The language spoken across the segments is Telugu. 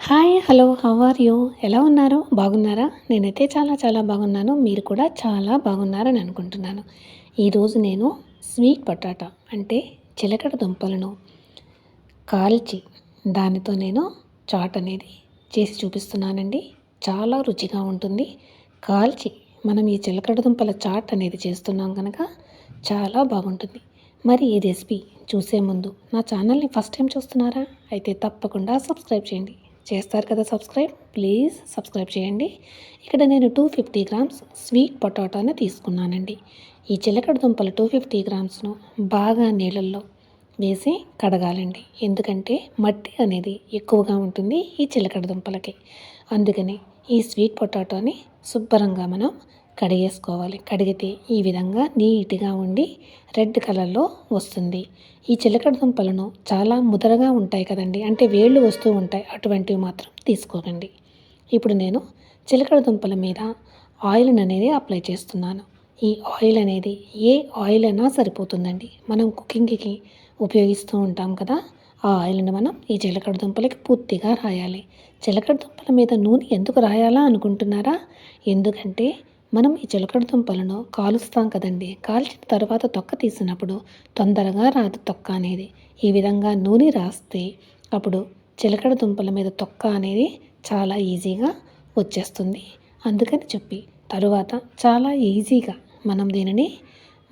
Hi hello how are you? ఎలా ఉన్నారు? బాగున్నారా? నేనైతే చాలా చాలా బాగున్నాను. మీరు కూడా చాలా బాగున్నారని అనుకుంటున్నాను. ఈరోజు నేను స్వీట్ పొటాటా అంటే చిలకడ దుంపలను కాల్చి దానితో నేను చాట్ అనేది చేసి చూపిస్తున్నానండి. చాలా రుచిగా ఉంటుంది. కాల్చి మనం ఈ చిలకడ దుంపల చాట్ అనేది చేస్తున్నాం కనుక చాలా బాగుంటుంది. మరి ఈ రెసిపీ చూసే ముందు నా ఛానల్ని ఫస్ట్ టైం చూస్తున్నారా? అయితే తప్పకుండా సబ్స్క్రైబ్ చేయండి. చేస్తారు కదా సబ్స్క్రైబ్? ప్లీజ్ సబ్స్క్రైబ్ చేయండి. ఇక్కడ నేను టూ ఫిఫ్టీ గ్రామ్స్ స్వీట్ పొటాటోని తీసుకున్నానండి. ఈ చిలకడ దుంపలు టూ ఫిఫ్టీ గ్రామ్స్ను బాగా నీళ్ళల్లో వేసి కడగాలండి. ఎందుకంటే మట్టి అనేది ఎక్కువగా ఉంటుంది ఈ చిలకడ దుంపలకి. అందుకని ఈ స్వీట్ పొటాటోని శుభ్రంగా మనం కడిగేసుకోవాలి. కడిగితే ఈ విధంగా నీట్గా ఉండి రెడ్ కలర్లో వస్తుంది. ఈ చిలకడ దుంపలను చాలా ముదరగా ఉంటాయి కదండి. అంటే వేళ్ళు వస్తూ ఉంటాయి. అటువంటివి మాత్రం తీసుకోకండి. ఇప్పుడు నేను చిలకడ దుంపల మీద ఆయిల్ అనేది అప్లై చేస్తున్నాను. ఈ ఆయిల్ అనేది ఏ ఆయిల్ అయినా సరిపోతుందండి. మనం కుకింగ్కి ఉపయోగిస్తూ ఉంటాం కదా. ఆ ఆయిల్ని మనం ఈ చిలకడ దుంపలకి పూర్తిగా రాయాలి. చిలకడ దుంపల మీద నూనె ఎందుకు రాయాలా అనుకుంటున్నారా? ఎందుకంటే మనం ఈ చిలకడ దుంపలను కాలుస్తాం కదండి. కాల్చిన తర్వాత తొక్క తీసినప్పుడు తొందరగా రాదు తొక్క అనేది. ఈ విధంగా నూనె రాస్తే అప్పుడు చిలకడ దుంపల మీద తొక్క అనేది చాలా ఈజీగా వచ్చేస్తుంది. అందుకని చెప్పి తరువాత చాలా ఈజీగా మనం దీనిని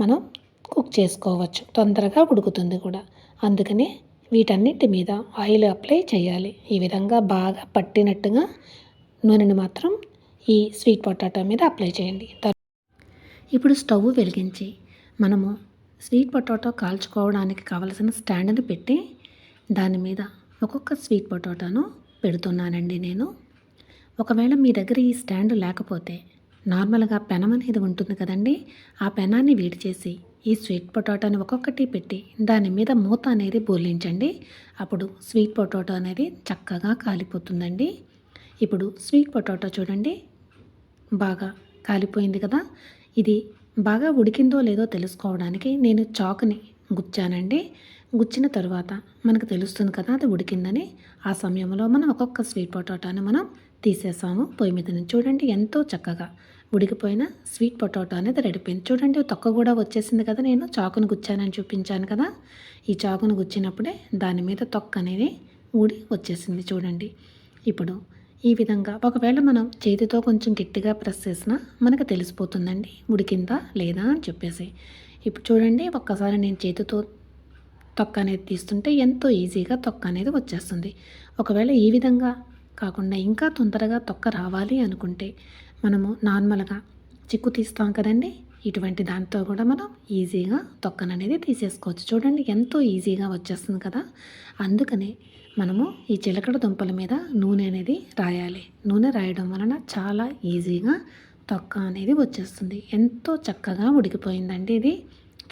మనం కుక్ చేసుకోవచ్చు. తొందరగా ఉడుకుతుంది కూడా. అందుకనే వీటన్నిటి మీద ఆయిల్ అప్లై చేయాలి. ఈ విధంగా బాగా పట్టినట్టుగా నూనెని మాత్రం ఈ స్వీట్ పొటాటో మీద అప్లై చేయండి. ఇప్పుడు స్టవ్ వెలిగించి మనము స్వీట్ పొటాటో కాల్చుకోవడానికి కావలసిన స్టాండ్ని పెట్టి దాని మీద ఒక్కొక్క స్వీట్ పొటాటోను పెడుతున్నానండి నేను. ఒకవేళ మీ దగ్గర ఈ స్టాండ్ లేకపోతే నార్మల్గా పెనం అనేది ఉంటుంది కదండి ఆ పెనాన్ని వేడి చేసి ఈ స్వీట్ పొటాటోని ఒక్కొక్కటి పెట్టి దాని మీద మూత అనేది బోలించండి. అప్పుడు స్వీట్ పొటాటో అనేది చక్కగా కాలిపోతుందండి. ఇప్పుడు స్వీట్ పొటాటో చూడండి. బాగా కాలిపోయింది కదా. ఇది బాగా ఉడికిందో లేదో తెలుసుకోవడానికి నేను చాకుని గుచ్చానండి. గుచ్చిన తర్వాత మనకు తెలుస్తుంది కదా అది ఉడికిందని. ఆ సమయంలో మనం ఒక్కొక్క స్వీట్ పొటాటోని మనం తీసేసాము. పొయ్యి మీద నుంచి చూడండి ఎంతో చక్కగా ఉడికిపోయిన స్వీట్ పొటాటో అనేది రెడిపోయింది చూడండి తొక్క కూడా వచ్చేసింది కదా. నేను చాకును గుచ్చానని చూపించాను కదా. ఈ చాకును గుచ్చినప్పుడే దాని మీద తొక్క అనేది ఊడి వచ్చేసింది చూడండి. ఇప్పుడు ఈ విధంగా ఒకవేళ మనం చేతితో కొంచెం గట్టిగా ప్రెస్ చేసినా మనకు తెలిసిపోతుందండి. ఉడికిందా లేదా అని చెప్పేసి. ఇప్పుడు చూడండి ఒక్కసారి నేను చేతితో తొక్క అనేది తీస్తుంటే ఎంతో ఈజీగా తొక్క అనేది వచ్చేస్తుంది. ఒకవేళ ఈ విధంగా కాకుండా ఇంకా తొందరగా తొక్క రావాలి అనుకుంటే మనము నార్మల్గా చిక్కు తీస్తాం కదండి. ఇటువంటి దాంతో కూడా మనం ఈజీగా తొక్కననేది తీసేసుకోవచ్చు. చూడండి ఎంతో ఈజీగా వచ్చేస్తుంది కదా? అందుకనే మనము ఈ చిలకడ దుంపల మీద నూనె అనేది రాయాలి. నూనె రాయడం వలన చాలా ఈజీగా తొక్క అనేది వచ్చేస్తుంది. ఎంతో చక్కగా ఉడికిపోయిందండి ఇది.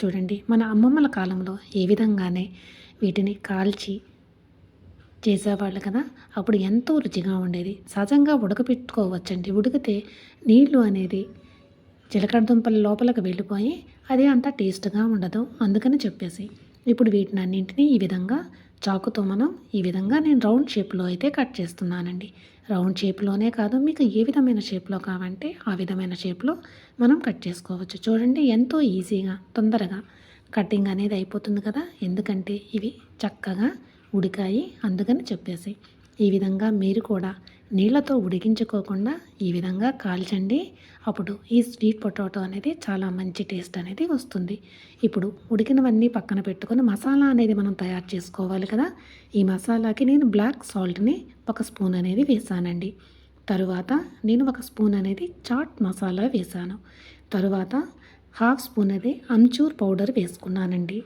చూడండి మన అమ్మమ్మల కాలంలో ఏ విధంగానే వీటిని కాల్చి చేసేవాళ్ళు కదా? అప్పుడు ఎంతో రుచిగా ఉండేది. సహజంగా ఉడకపెట్టుకోవచ్చండి. ఉడికితే నీళ్ళు అనేది జీలకర్ర దుంపల లోపలికి వెళ్ళిపోయి అది అంత టేస్ట్గా ఉండదు అందుకని చెప్పేసి. ఇప్పుడు వీటిని అన్నింటినీ ఈ విధంగా చాకుతో మనం ఈ విధంగా నేను రౌండ్ షేప్లో అయితే కట్ చేస్తున్నానండి. రౌండ్ షేప్లోనే కాదు మీకు ఏ విధమైన షేప్లో కావంటే ఆ విధమైన షేప్లో మనం కట్ చేసుకోవచ్చు. చూడండి ఎంతో ఈజీగా తొందరగా కటింగ్ అనేది అయిపోతుంది కదా. ఎందుకంటే ఇవి చక్కగా ఉడికాయి అందుకని చెప్పేసి. ఈ విధంగా మీరు కూడా నీళ్ళతో ఉడికించుకోకుండా ఈ విధంగా కాల్చండి. అప్పుడు ఈ స్వీట్ పొటాటో అనేది చాలా మంచి టేస్ట్ అనేది వస్తుంది. ఇప్పుడు ఉడికినవన్నీ పక్కన పెట్టుకొని మసాలా అనేది మనం తయారు చేసుకోవాలి కదా. ఈ మసాలాకి నేను బ్లాక్ సాల్ట్ని ఒక స్పూన్ అనేది వేసానండి. తరువాత నేను ఒక స్పూన్ అనేది చాట్ మసాలా వేసాను. తరువాత హాఫ్ స్పూన్ అనేది అంచూర్ పౌడర్ వేసుకున్నానండి.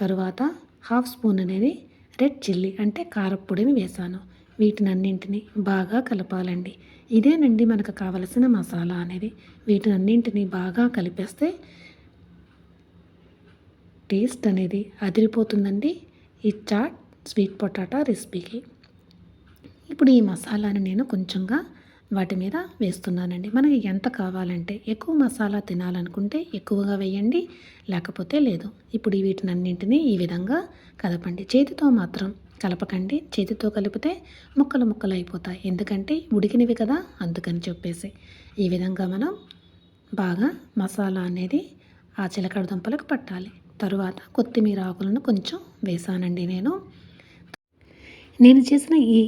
తరువాత హాఫ్ స్పూన్ అనేది రెడ్ చిల్లీ అంటే కారప్పొడిని వేసాను. వీటినన్నింటినీ బాగా కలపాలండి. ఇదేనండి మనకు కావలసిన మసాలా అనేది. వీటినన్నింటినీ బాగా కలిపేస్తే టేస్ట్ అనేది అదిరిపోతుందండి ఈ చాట్ స్వీట్ పొటాటా రెసిపీకి. ఇప్పుడు ఈ మసాలాని నేను కొంచెంగా వాటి మీద వేస్తున్నానండి. మనకి ఎంత కావాలంటే ఎక్కువ మసాలా తినాలనుకుంటే ఎక్కువగా వేయండి లేకపోతే లేదు. ఇప్పుడు వీటినన్నింటినీ ఈ విధంగా కదపండి చేతితో మాత్రం కలపకండి. చేతితో కలిపితే ముక్కలు ముక్కలు అయిపోతాయి ఎందుకంటే ఉడికినవి కదా అందుకని చెప్పేసి. ఈ విధంగా మనం బాగా మసాలా అనేది ఆ చిలకడ దుంపలకు పట్టాలి. తరువాత కొత్తిమీర ఆకులను కొంచెం వేసానండి నేను. నేను చేసిన ఈ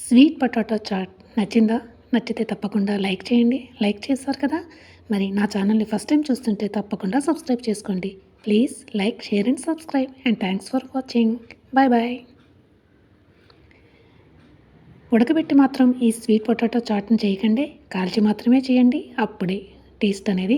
స్వీట్ పొటాటో చాట్ నచ్చిందా? నచ్చితే తప్పకుండా లైక్ చేయండి. లైక్ చేశారు కదా? మరి నా ఛానల్ని ఫస్ట్ టైం చూస్తుంటే తప్పకుండా సబ్స్క్రైబ్ చేసుకోండి. Please like share and subscribe and thanks for watching. Bye bye. ఉడకబెట్టి మాత్రం ఈ స్వీట్ పొటాటో చాట్ని చేయకండి. కాల్చి మాత్రమే చేయండి. అప్పుడే టేస్ట్ అనేది